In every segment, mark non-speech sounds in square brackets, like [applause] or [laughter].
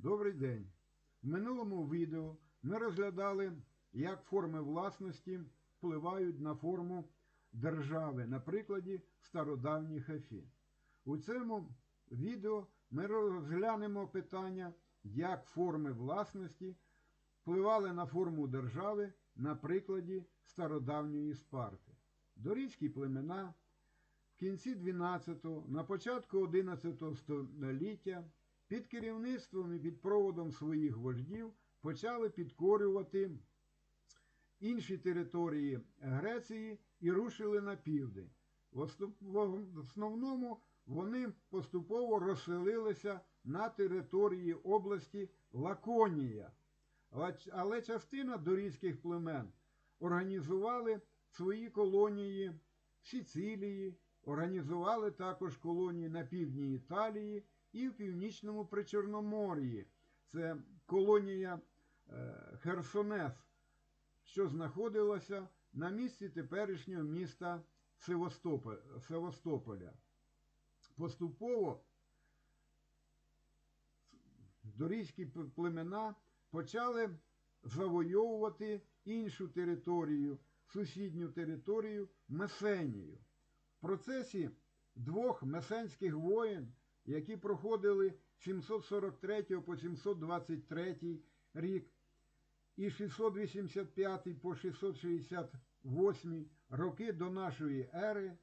Добрий день! В минулому відео ми розглядали, як форми власності впливають на форму держави на прикладі стародавніх Афін. У цьому відео ми розглянемо питання, як форми власності впливали на форму держави на прикладі стародавньої Спарти. Дорійські племена в кінці 12-го, на початку 11 століття під керівництвом і під проводом своїх вождів почали підкорювати інші території Греції і рушили на південь. В основному вони поступово розселилися на території області Лаконія. Але- частина дорійських племен організували свої колонії в Сицилії, організували також колонії на півдні Італії і в північному Причорномор'ї. Це колонія е, Херсонес, що знаходилася на місці теперішнього міста Севастополя. Поступово дорійські племена почали завойовувати іншу територію, сусідню територію Месенію. В процесі двох месенських воєн, які проходили з 743 по 723 рік і 685 по 668 роки до нашої ери,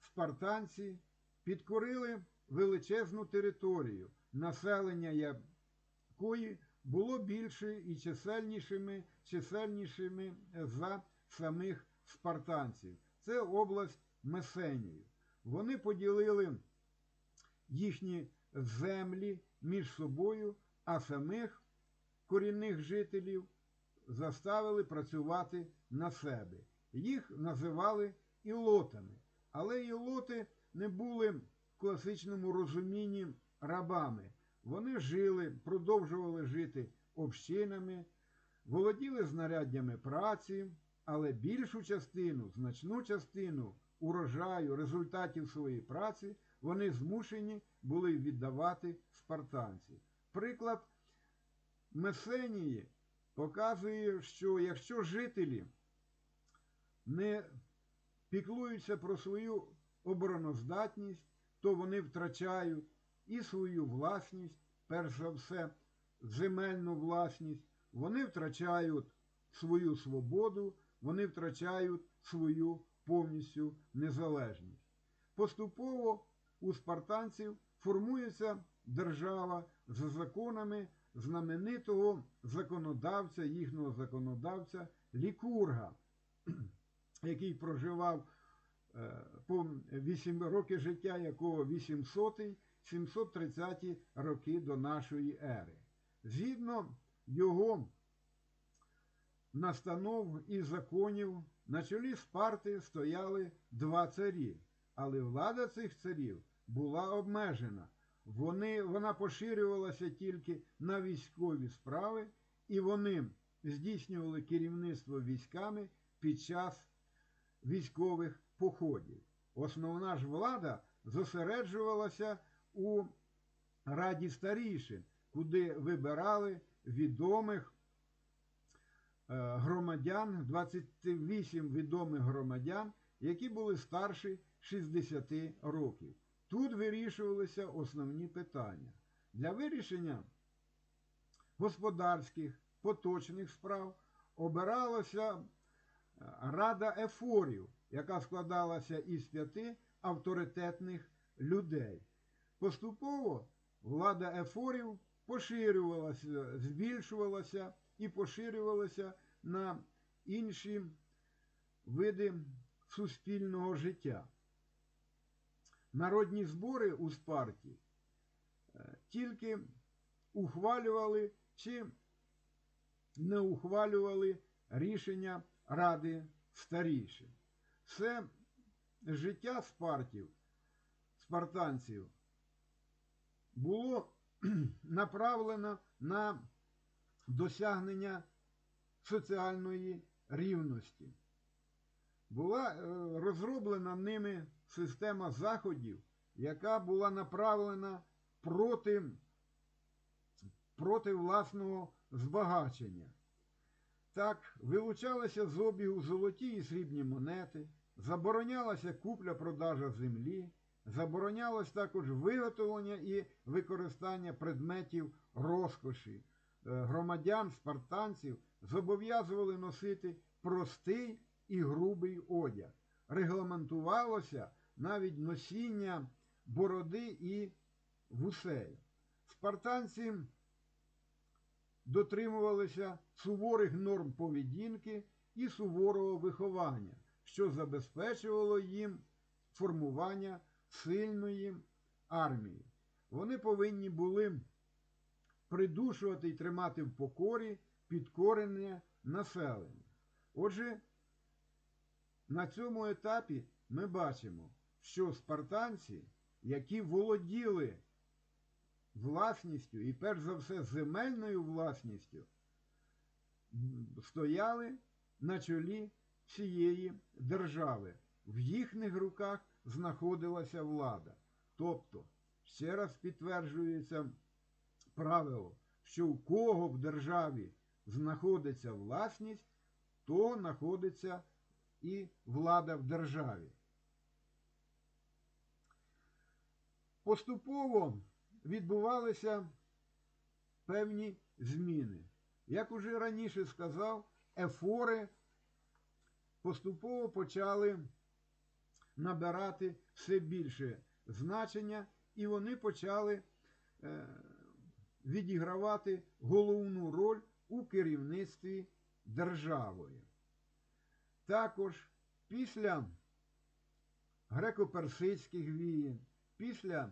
спартанці підкорили величезну територію, населення якої було більше і чисельнішими, чисельнішими за самих спартанців. Це область Месенію. Вони поділили їхні землі між собою, а самих корінних жителів заставили працювати на себе. Їх називали ілотами. Але ілоти не були в класичному розумінні рабами. Вони жили, продовжували жити общинами, володіли знаряддями праці, але більшу частину, значну частину урожаю, результатів своєї праці вони змушені були віддавати спартанці. Приклад Месенії показує, що якщо жителі не піклуються про свою обороноздатність, то вони втрачають і свою власність, перш за все, земельну власність, вони втрачають свою свободу, вони втрачають свою повністю незалежність. Поступово у спартанців формується держава за законами знаменитого законодавця, їхнього законодавця Лікурга, [clears throat] який проживав е, по 8 роки життя, якого 800-730 роки до нашої ери. Згідно його настанов і законів на чолі Спарти стояли два царі, але влада цих царів була обмежена. Вони, вона поширювалася тільки на військові справи, і вони здійснювали керівництво військами під час військових походів. Основна ж влада зосереджувалася у Раді старішин, куди вибирали відомих е, громадян, 28 відомих громадян, які були старші 60 років. Тут вирішувалися основні питання. Для вирішення господарських, поточних справ обиралася е, Рада Ефорів, яка складалася із п'яти авторитетних людей. Поступово влада ефорів поширювалася, збільшувалася і поширювалася на інші види суспільного життя. Народні збори у Спарті е, тільки ухвалювали чи не ухвалювали рішення Ради старішин. Все життя Спартів, спартанців було [clears throat] направлено на досягнення соціальної рівності. Була е, розроблена ними система заходів, яка була направлена проти проти власного збагачення. Так, вилучалися з обігу золоті і срібні монети, заборонялася купля-продажа землі, заборонялось також виготовлення і використання предметів розкоші. Е, Громадян, спартанців зобов'язували носити простий і грубий одяг. Регламентувалося навіть носіння бороди і вусей. Спартанці дотримувалися суворих норм поведінки і суворого виховання, що забезпечувало їм формування сильної армії. Вони повинні були придушувати і тримати в покорі підкорене населення. Отже, на цьому етапі ми бачимо, що спартанці, які володіли власністю і перш за все земельною власністю, стояли на чолі всієї держави. В їхніх руках знаходилася влада. Тобто, ще раз підтверджується правило, що у кого в державі знаходиться власність, то знаходиться і влада в державі. Поступово відбувалися певні зміни. Як уже раніше сказав, ефори поступово почали набирати все більше значення, і вони почали е, відігравати головну роль у керівництві державою. Також після греко-персидських війн, після е,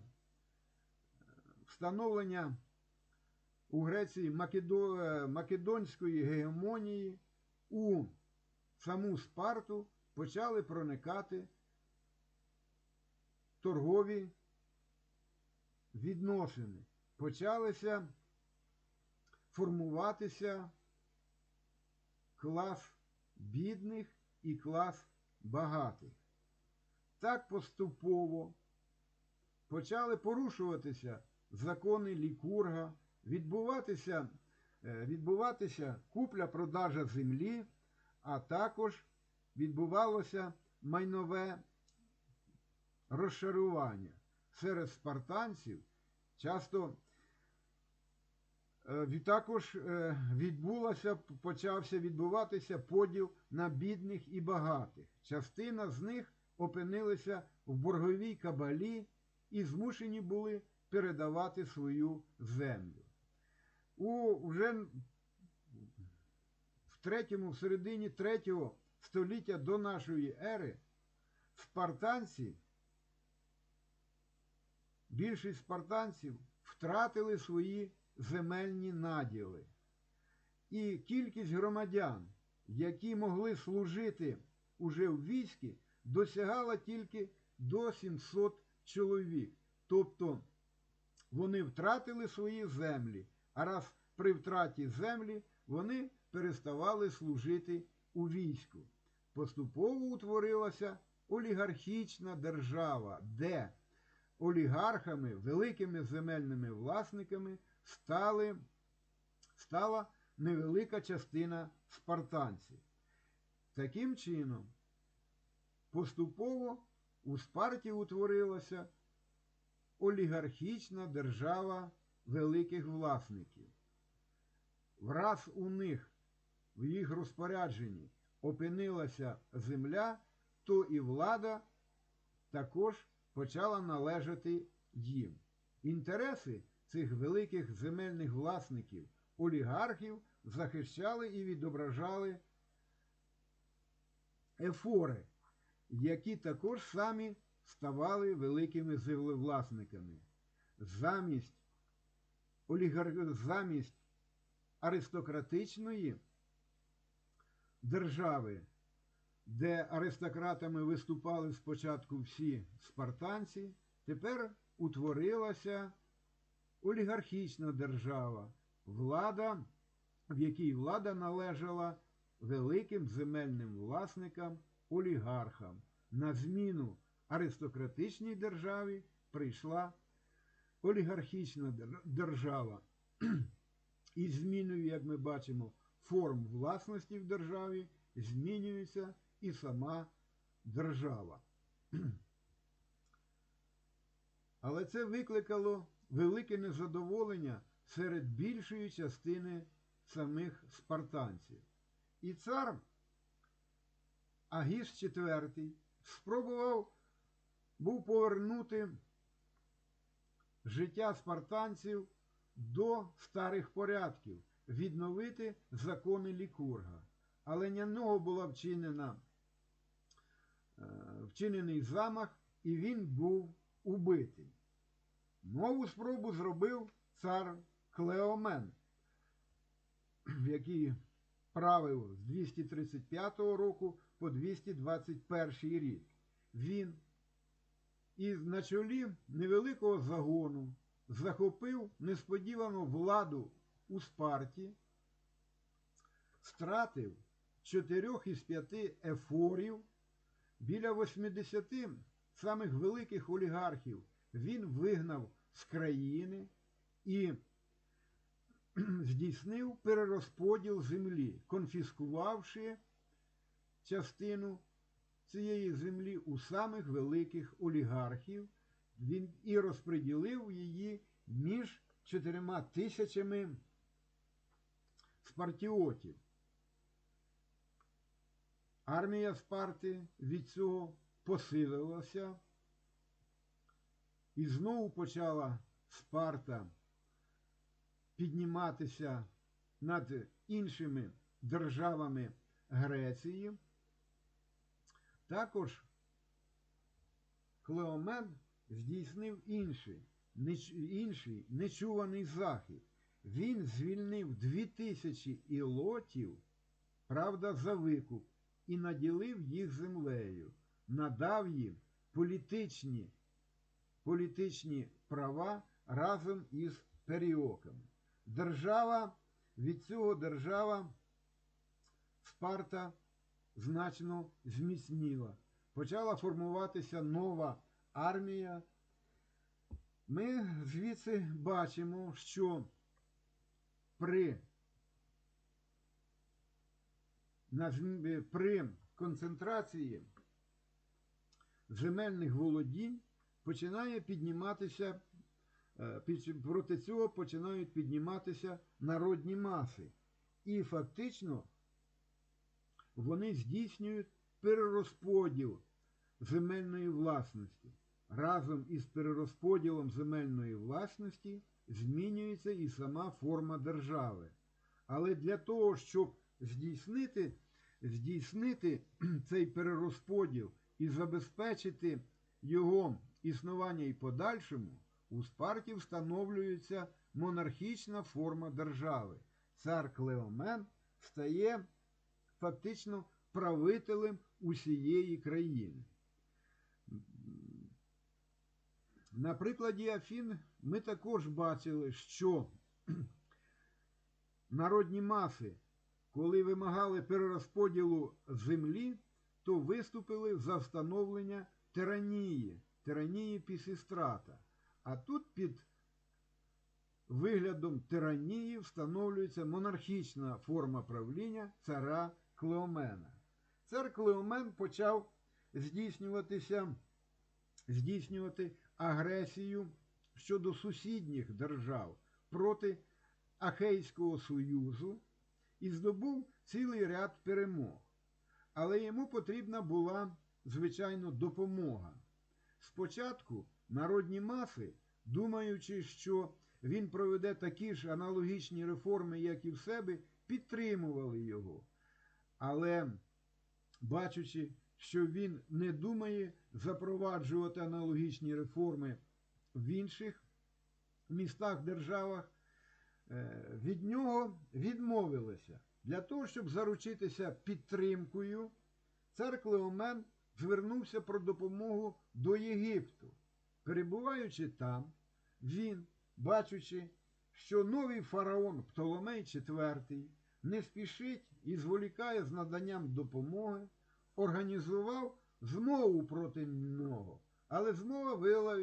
встановлення у Греції е, Македонської гегемонії у саму Спарту почали проникати торгові відносини. Почалися формуватися клас бідних і клас багатих. Так поступово почали порушуватися закони Лікурга, відбуватися, е, відбуватися купля-продажа землі, а також відбувалося майнове розшарування. Серед спартанців часто е, також е, відбулося, почався відбуватися поділ на бідних і багатих. Частина з них опинилися в борговій кабалі і змушені були передавати свою землю. У вже в третьому, в середині третього століття до нашої ери спартанці, більшість спартанців втратили свої земельні наділи. І кількість громадян, які могли служити уже в війську, досягала тільки до 700 чоловік. Тобто вони втратили свої землі, а раз при втраті землі вони переставали служити у війську. Поступово утворилася олігархічна держава, де олігархами, великими земельними власниками стали, стала невелика частина спартанців. Таким чином, поступово у Спарті утворилася олігархічна держава великих власників. Враз у них в їх розпорядженні опинилася земля, то і влада також почала належати їм. Інтереси цих великих земельних власників, олігархів захищали і відображали ефори, які також самі ставали великими землевласниками. Замість, олігар... Замість аристократичної держави, де аристократами виступали спочатку всі спартанці, тепер утворилася олігархічна держава, влада, в якій влада належала великим земельним власникам, олігархам. На зміну аристократичній державі прийшла олігархічна держава. і зміною, як ми бачимо, форм власності в державі, змінюється і сама держава. Але це викликало велике незадоволення серед більшої частини самих спартанців. І цар Агіс IV спробував був повернути життя спартанців до старих порядків, відновити закони Лікурга. Але на нього була вчинена, е, вчинений замах, і він був убитий. Нову спробу зробив цар Клеомен, який правив з 235 року по 221 рік. Він із на чолі невеликого загону захопив несподівану владу у Спарті, стратив чотирьох із п'яти ефорів, біля 80 самих великих олігархів він вигнав з країни і [clears throat] здійснив перерозподіл землі, конфіскувавши частину цієї землі у самих великих олігархів, він і розподілив її між чотирма тисячами спартіотів. Армія Спарти від цього посилилася, і знову почала Спарта підніматися над іншими державами Греції. Також Клеомен здійснив інший, інший нечуваний захід. Він звільнив дві тисячі ілотів, правда, за викуп, і наділив їх землею, надав їм політичні, політичні права разом із періоками. Держава від цього держава Спарта значно зміцніла. Почала формуватися нова армія. Ми звідси бачимо, що при, при концентрації земельних володінь починає підніматися, проти цього починають підніматися народні маси. І фактично вони здійснюють перерозподіл земельної власності. Разом із перерозподілом земельної власності змінюється і сама форма держави. Але для того, щоб здійснити, здійснити [clears throat] цей перерозподіл і забезпечити його існування і подальшому, у Спарті встановлюється монархічна форма держави. Цар Клеомен стає фактично правителем усієї країни. На прикладі Афін ми також бачили, що народні маси, коли вимагали перерозподілу землі, то виступили за встановлення тиранії, тиранії Пісістрата. А тут під виглядом тиранії встановлюється монархічна форма правління цара Клеомена. Цар Клеомен почав здійснюватися, здійснювати агресію щодо сусідніх держав проти Ахейського Союзу і здобув цілий ряд перемог. Але йому потрібна була, звичайно, допомога. Спочатку народні маси, думаючи, що він проведе такі ж аналогічні реформи, як і в себе, підтримували його. Але, бачучи, що він не думає запроваджувати аналогічні реформи в інших містах, державах, е, від нього відмовилися. Для того, щоб заручитися підтримкою, цар Клеомен звернувся про допомогу до Єгипту. Перебуваючи там, він, бачучи, що новий фараон Птоломей IV не спішить і зволікає з наданням допомоги, організував змову проти нього, але змова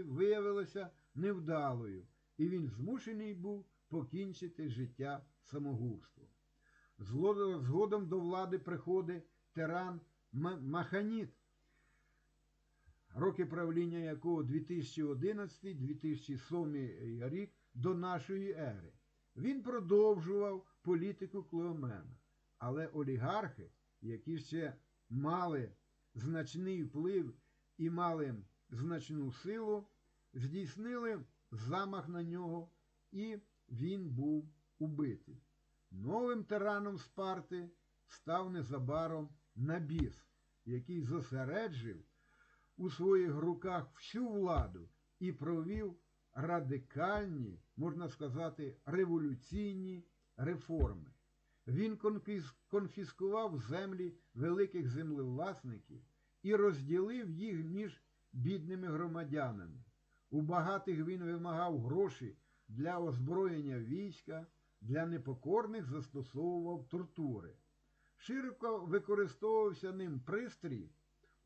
виявилася невдалою, і він змушений був покінчити життя самогубством. Згодом до влади приходить тиран Ма- Маханіт, роки правління якого 2011-2007 рік до нашої ери. Він продовжував політику Клеомена, але олігархи, які ще мали значний вплив і мали значну силу, здійснили замах на нього, і він був убитий. Новим тираном Спарти став незабаром Набіс, який зосереджив у своїх руках всю владу і провів радикальні, можна сказати, революційні реформи. Він конфіскував землі великих землевласників і розділив їх між бідними громадянами. У багатих він вимагав гроші для озброєння війська, для непокорних застосовував тортури. Широко використовувався ним пристрій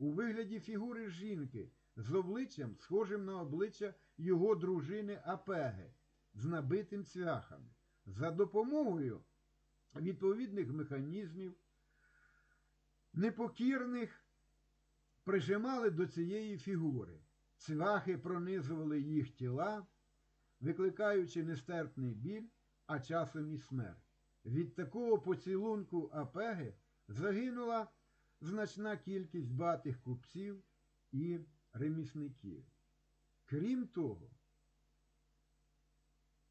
у вигляді фігури жінки з обличчям, схожим на обличчя його дружини Апеги, з набитим цвяхами. За допомогою відповідних механізмів непокірних прижимали до цієї фігури. Цвяхи пронизували їх тіла, викликаючи нестерпний біль, а часом і смерть. Від такого поцілунку Апеги загинула значна кількість батих купців і ремісників. Крім того,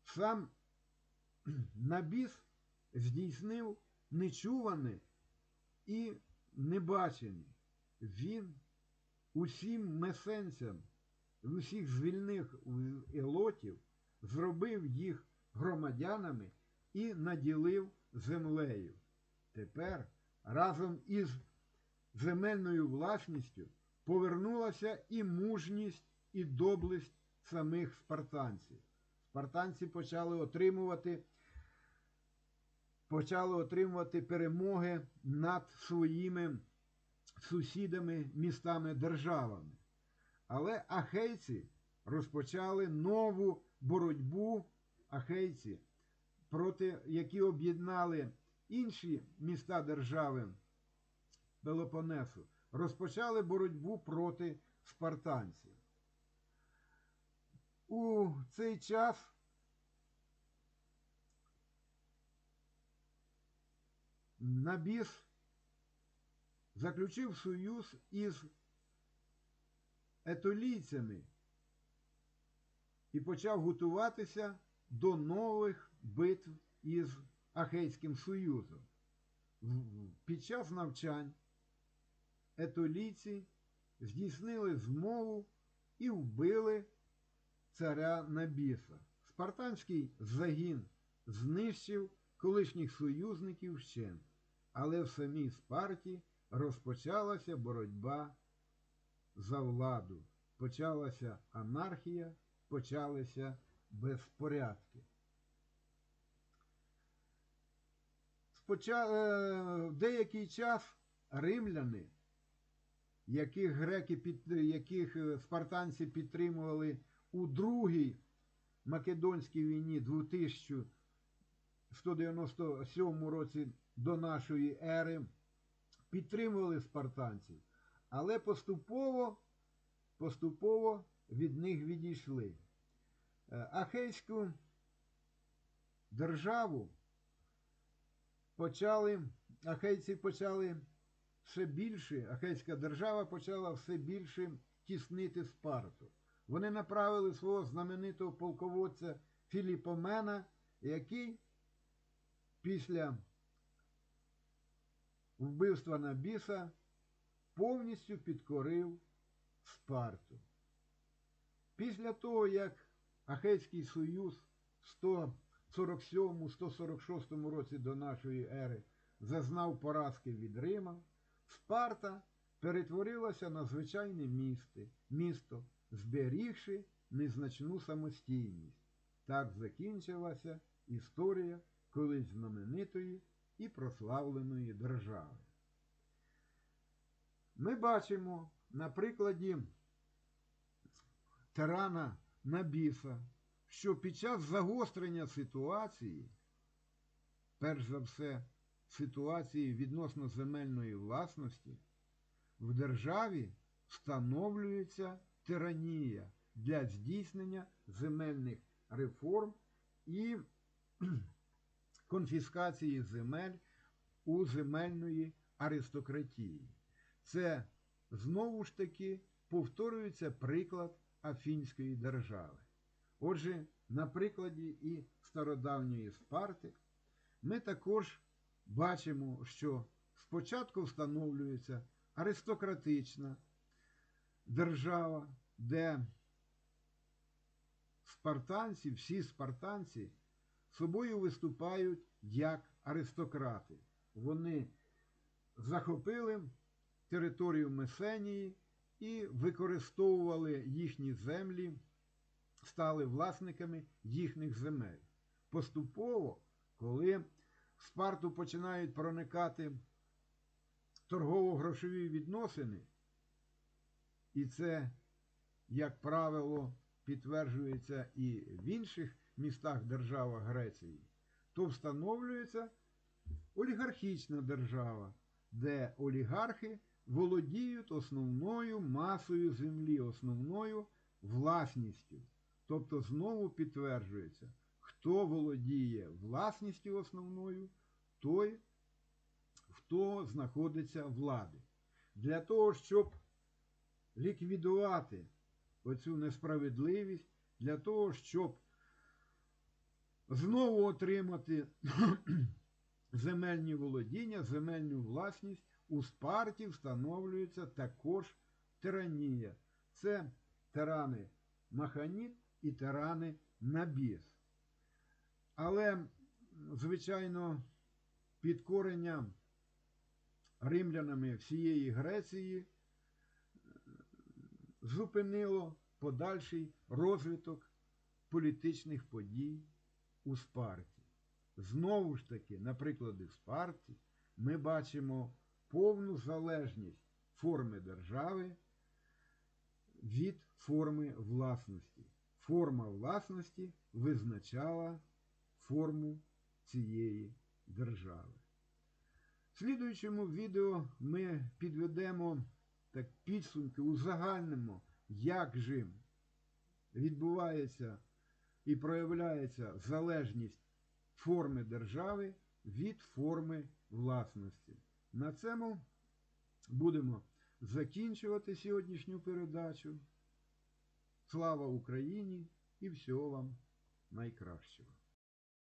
сам Набіс здійснив нечуване і небачене. Він усім месенцям, усіх звільних елотів зробив їх громадянами і наділив землею. Тепер разом із земельною власністю повернулася і мужність, і доблесть самих спартанців. Спартанці почали отримувати, почали отримувати перемоги над своїми сусідами, містами, державами. Але ахейці розпочали нову боротьбу ахейці, проти які об'єднали інші міста держави Пелопонесу, розпочали боротьбу проти спартанців. У цей час Набіс заключив союз із етолійцями і почав готуватися до нових битв із Ахейським Союзом. Під час навчань етолійці здійснили змову і вбили царя Набіса. Спартанський загін знищив колишніх союзників вщент, але в самій Спарті розпочалася боротьба за владу. Почалася анархія, почалися безпорядки. Споча... е, деякий час римляни, яких греки під... яких е, спартанці підтримували у другій Македонській війні 2197 році до нашої ери, підтримували спартанців, але поступово, поступово від них відійшли. Е, Ахейську державу почали, ахейці почали все більше, ахейська держава почала все більше тіснити Спарту. Вони направили свого знаменитого полководця Філіпомена, який після вбивства Набіса повністю підкорив Спарту. Після того, як Ахейський Союз в 147-146 році до нашої ери зазнав поразки від Рима, Спарта перетворилася на звичайне місто, місто, зберігши незначну самостійність. Так закінчилася історія колись знаменитої і прославленої держави. Ми бачимо на прикладі тирана Набіса, що під час загострення ситуації, перш за все, ситуації відносно земельної власності, в державі встановлюється тиранія для здійснення земельних реформ і [clears throat] конфіскації земель у земельної аристократії. Це знову ж таки повторюється приклад Афінської держави. Отже, на прикладі і стародавньої Спарти ми також бачимо, що спочатку встановлюється аристократична держава, де спартанці, всі спартанці собою виступають як аристократи. Вони захопили територію Месенії і використовували їхні землі, стали власниками їхніх земель. Поступово, коли в Спарту починають проникати торгово-грошові відносини, і це, як правило, підтверджується і в інших містах держава Греції, то встановлюється олігархічна держава, де олігархи володіють основною масою землі, основною власністю. Тобто знову підтверджується, хто володіє власністю основною, той, хто знаходиться влади. Для того, щоб ліквідувати оцю несправедливість, для того, щоб знову отримати [clears throat] земельні володіння, земельну власність, у Спарті встановлюється також тиранія. Це тирани Маханіт і тирани Набіс. Але, звичайно, підкорення римлянами всієї Греції зупинило подальший розвиток політичних подій у Спарті. Знову ж таки, на прикладі Спарті, ми бачимо повну залежність форми держави від форми власності. Форма власності визначала форму цієї держави. В слідуючому відео ми підведемо так підсумки, узагальнимо, як же відбувається і проявляється залежність форми держави від форми власності. На цьому будемо закінчувати сьогоднішню передачу. Слава Україні і всього вам найкращого!